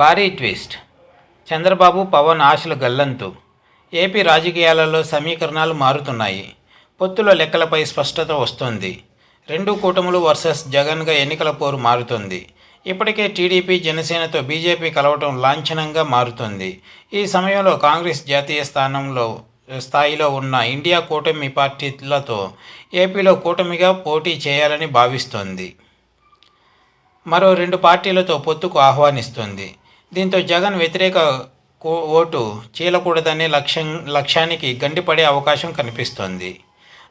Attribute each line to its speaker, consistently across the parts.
Speaker 1: భారీ ట్విస్ట్. చంద్రబాబు పవన్ ఆశలు గల్లంతు. ఏపీ రాజకీయాలలో సమీకరణాలు మారుతున్నాయి. పొత్తుల లెక్కలపై స్పష్టత వస్తోంది. రెండు కూటములు వర్సెస్ జగన్గా ఎన్నికల పోరు మారుతుంది. ఇప్పటికే టీడీపీ జనసేనతో బీజేపీ కలవటం లాంఛనంగా మారుతుంది. ఈ సమయంలో కాంగ్రెస్ జాతీయ స్థానంలో స్థాయిలో ఉన్న ఇండియా కూటమి పార్టీలతో ఏపీలో కూటమిగా పోటీ చేయాలని భావిస్తోంది. మరో రెండు పార్టీలతో పొత్తుకు ఆహ్వానిస్తుంది. దీంతో జగన్ వ్యతిరేక కో- ఓటు చీలకూడదనే లక్ష్యం లక్ష్యానికి గండిపడే అవకాశం కనిపిస్తోంది.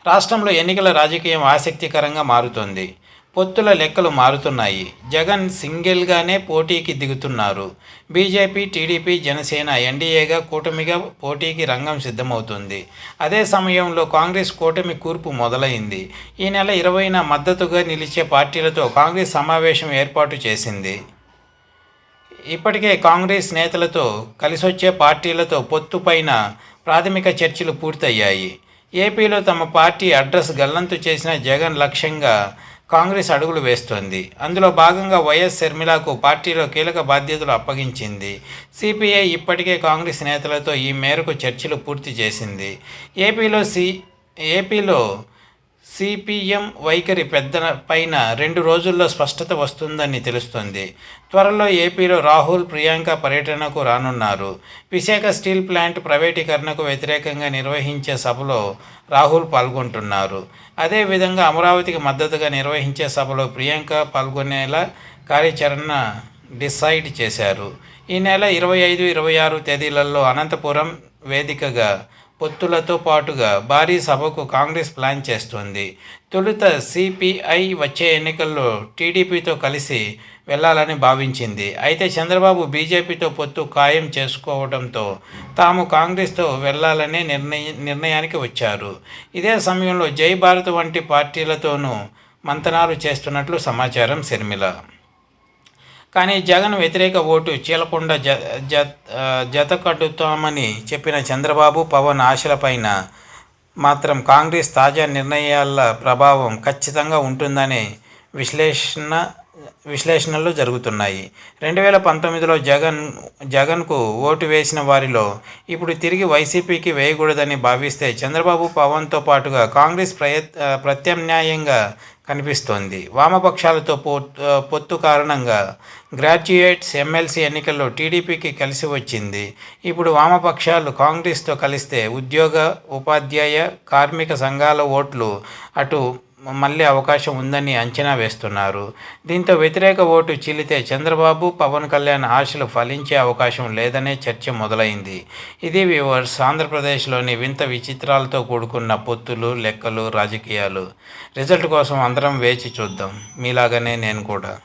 Speaker 1: రాష్ట్రంలో ఎన్నికల రాజకీయం ఆసక్తికరంగా మారుతోంది. పొత్తుల లెక్కలు మారుతున్నాయి. జగన్ సింగిల్గానే పోటీకి దిగుతున్నారు. బీజేపీ టీడీపీ జనసేన ఎన్డీఏగా కూటమిగా పోటీకి రంగం సిద్ధమవుతుంది. అదే సమయంలో కాంగ్రెస్ కూటమి కూర్పు మొదలైంది. ఈ నెల ఇరవైన మద్దతుగా నిలిచే పార్టీలతో కాంగ్రెస్ సమావేశం ఏర్పాటు చేసింది. ఇప్పటికే కాంగ్రెస్ నేతలతో కలిసొచ్చే పార్టీలతో పొత్తు పైన ప్రాథమిక చర్చలు పూర్తయ్యాయి. ఏపీలో తమ పార్టీ అడ్రస్ గల్లంతు చేసిన జగన్ లక్ష్యంగా కాంగ్రెస్ అడుగులు వేస్తోంది. అందులో భాగంగా వైఎస్ షర్మిలకు పార్టీలో కీలక బాధ్యతలు అప్పగించింది. సిపిఐ ఇప్పటికే కాంగ్రెస్ నేతలతో ఈ మేరకు చర్చలు పూర్తి చేసింది. ఏపీలో సి ఏపీలో సిపిఎం వైఖరి పెద్ద పైన రెండు రోజుల్లో స్పష్టత వస్తుందని తెలుస్తోంది. త్వరలో ఏపీలో రాహుల్ ప్రియాంక పర్యటనకు రానున్నారు. విశాఖ స్టీల్ ప్లాంట్ ప్రైవేటీకరణకు వ్యతిరేకంగా నిర్వహించే సభలో రాహుల్ పాల్గొంటున్నారు. అదేవిధంగా అమరావతికి మద్దతుగా నిర్వహించే సభలో ప్రియాంక పాల్గొనేలా కార్యాచరణ డిసైడ్ చేశారు. ఈ నెల ఇరవై ఐదు ఇరవై ఆరు తేదీలలో అనంతపురం వేదికగా పొత్తులతో పాటుగా భారీ సభకు కాంగ్రెస్ ప్లాన్ చేస్తోంది. తొలుత సిపిఐ వచ్చే ఎన్నికల్లో టీడీపీతో కలిసి వెళ్ళాలని భావించింది. అయితే చంద్రబాబు బీజేపీతో పొత్తు ఖాయం చేసుకోవడంతో తాము కాంగ్రెస్తో వెళ్ళాలనే నిర్ణయ నిర్ణయానికి వచ్చారు. ఇదే సమయంలో జై భారత్ వంటి పార్టీలతోనూ మంతనాలు చేస్తున్నట్లు సమాచారం శర్మిల కానీ జగన్ వ్యతిరేక ఓటు చీలకుండా జ జత కట్టుతామని చెప్పిన చంద్రబాబు పవన్ ఆశలపైన మాత్రం కాంగ్రెస్ తాజా నిర్ణయాల ప్రభావం ఖచ్చితంగా ఉంటుందని విశ్లేషణ విశ్లేషణలు జరుగుతున్నాయి. రెండు వేల పంతొమ్మిదిలో జగన్ జగన్కు ఓటు వేసిన వారిలో ఇప్పుడు తిరిగి వైసీపీకి వేయకూడదని భావిస్తే చంద్రబాబు పవన్తో పాటుగా కాంగ్రెస్ ప్రయత్ ప్రత్యామ్నాయంగా కనిపిస్తోంది. వామపక్షాలతో పొత్తు కారణంగా గ్రాడ్యుయేట్స్ ఎమ్మెల్సీ ఎన్నికల్లో టీడీపీకి కలిసి వచ్చింది. ఇప్పుడు వామపక్షాలు కాంగ్రెస్తో కలిస్తే ఉద్యోగ ఉపాధ్యాయ కార్మిక సంఘాల ఓట్లు అటు మళ్ళీ అవకాశం ఉందని అంచనా వేస్తున్నారు. దీంతో వ్యతిరేక ఓటు చీలితే చంద్రబాబు పవన్ కళ్యాణ్ ఆశలు ఫలించే అవకాశం లేదనే చర్చ మొదలైంది. ఇది వ్యూవర్స్ ఆంధ్రప్రదేశ్లోని వింత విచిత్రాలతో కూడుకున్న పొత్తులు లెక్కలు రాజకీయాలు. రిజల్ట్ కోసం అందరం వేచి చూద్దాం. మీలాగనే నేను కూడా.